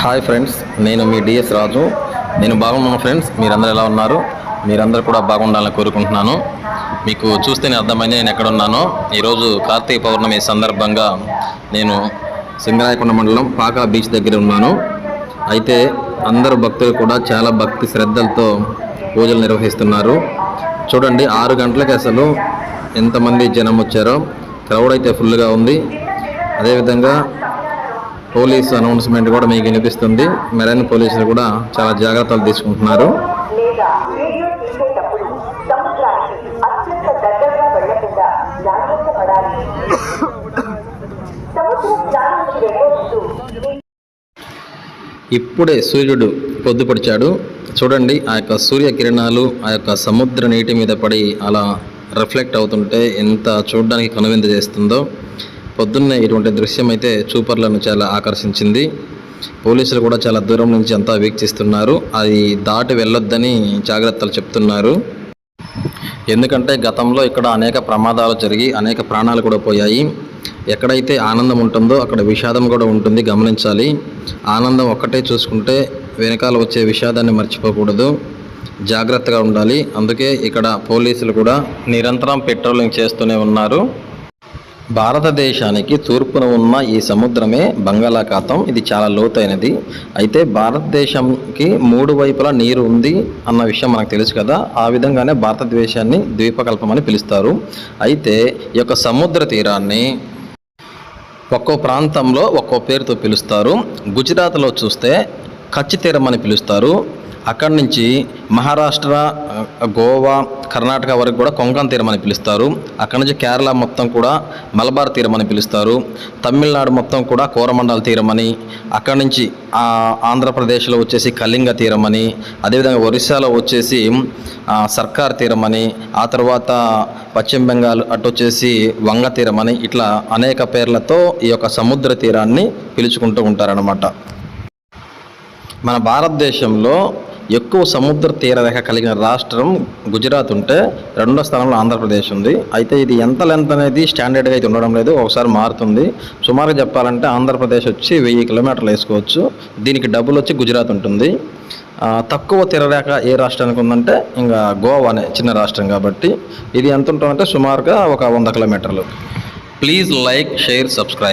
Hi friends నేను మీ DS రాజు. నేను బాగున్నాను ఫ్రెండ్స్ మీరందరూ ఎలా ఉన్నారు? మీరందరూ కూడా బాగుండాలని కోరుకుంటున్నాను. మీకు చూస్తేనే అర్థమైంది నేను ఎక్కడున్నానో. ఈరోజు కార్తీక పౌర్ణమి సందర్భంగా నేను సింగరాయకొండ మండలం పాకా బీచ్ దగ్గర ఉన్నాను. అయితే అందరు భక్తులు కూడా చాలా భక్తి శ్రద్ధలతో పూజలు నిర్వహిస్తున్నారు. చూడండి ఆరు గంటలకి అసలు ఎంతమంది జనం వచ్చారో. క్రౌడ్ అయితే ఫుల్గా ఉంది. అదేవిధంగా పోలీస్ అనౌన్స్మెంట్ కూడా మీకు వినిపిస్తుంది. మెరైన్ పోలీసులు కూడా చాలా జాగ్రత్తలు తీసుకుంటున్నారు. ఇప్పుడే సూర్యుడు పొద్దుపడిచాడు చూడండి ఆ యొక్క సూర్యకిరణాలు ఆ యొక్క సముద్ర నీటి మీద పడి అలా రిఫ్లెక్ట్ అవుతుంటే ఎంత చూడడానికి కనువింద చేస్తుందో. పొద్దున్నే ఇటువంటి దృశ్యం అయితే చూపర్లను చాలా ఆకర్షించింది. పోలీసులు కూడా చాలా దూరం నుంచి అంతా వీక్షిస్తున్నారు అది దాటి వెళ్ళొద్దని జాగ్రత్తలు చెప్తున్నారు. ఎందుకంటే గతంలో ఇక్కడ అనేక ప్రమాదాలు జరిగి అనేక ప్రాణాలు కూడా పోయాయి. ఎక్కడైతే ఆనందం ఉంటుందో అక్కడ విషాదం కూడా ఉంటుంది గమనించాలి. ఆనందం ఒక్కటే చూసుకుంటే వెనకాల వచ్చే విషాదాన్ని మర్చిపోకూడదు. జాగ్రత్తగా ఉండాలి. అందుకే ఇక్కడ పోలీసులు కూడా నిరంతరం పెట్రోలింగ్ చేస్తూనే ఉన్నారు. భారతదేశానికి తూర్పున ఉన్న ఈ సముద్రమే బంగాళాఖాతం. ఇది చాలా లోతైనది. అయితే భారతదేశంకి మూడు వైపులా నీరు ఉంది అన్న విషయం మనకు తెలుసు కదా. ఆ విధంగానే భారతదేశాన్ని ద్వీపకల్పం అని పిలుస్తారు. అయితే ఈ యొక్క సముద్ర తీరాన్ని ఒక్కో ప్రాంతంలో ఒక్కో పేరుతో పిలుస్తారు. గుజరాత్లో చూస్తే కచ్ తీరం అని పిలుస్తారు. అక్కడి నుంచి మహారాష్ట్ర గోవా కర్ణాటక వరకు కూడా కొంకణ్ తీరం అని పిలుస్తారు. అక్కడి నుంచి కేరళ మొత్తం కూడా మలబార్ తీరం అని పిలుస్తారు. తమిళనాడు మొత్తం కూడా కోరమండల తీరం అని అక్కడి నుంచి ఆంధ్రప్రదేశ్లో వచ్చేసి కళింగ తీరం అని అదేవిధంగా ఒరిస్సాలో వచ్చేసి సర్కార్ తీరం అని ఆ తర్వాత పశ్చిమ బెంగాల్ అటు వచ్చేసి వంగ తీరం అని ఇట్లా అనేక పేర్లతో ఈ యొక్క సముద్ర తీరాన్ని పిలుచుకుంటూ ఉంటారనమాట మన భారతదేశంలో ఎక్కువ సముద్ర తీరరేఖ కలిగిన రాష్ట్రం గుజరాత్ ఉంటే రెండో స్థానంలో ఆంధ్రప్రదేశ్ ఉంది. అయితే ఇది ఎంత లెంత్ అనేది స్టాండర్డ్గా అయితే ఉండడం లేదు. ఒకసారి మారుతుంది. సుమారుగా చెప్పాలంటే ఆంధ్రప్రదేశ్ వచ్చి వెయ్యి కిలోమీటర్లు వేసుకోవచ్చు. దీనికి డబ్బులు వచ్చి గుజరాత్ ఉంటుంది. తక్కువ తీరరేఖ ఏ రాష్ట్రానికి ఉందంటే ఇంకా గోవా అనే చిన్న రాష్ట్రం కాబట్టి ఇది ఎంత ఉంటుందంటే సుమారుగా ఒక వంద కిలోమీటర్లు. Please like share subscribe.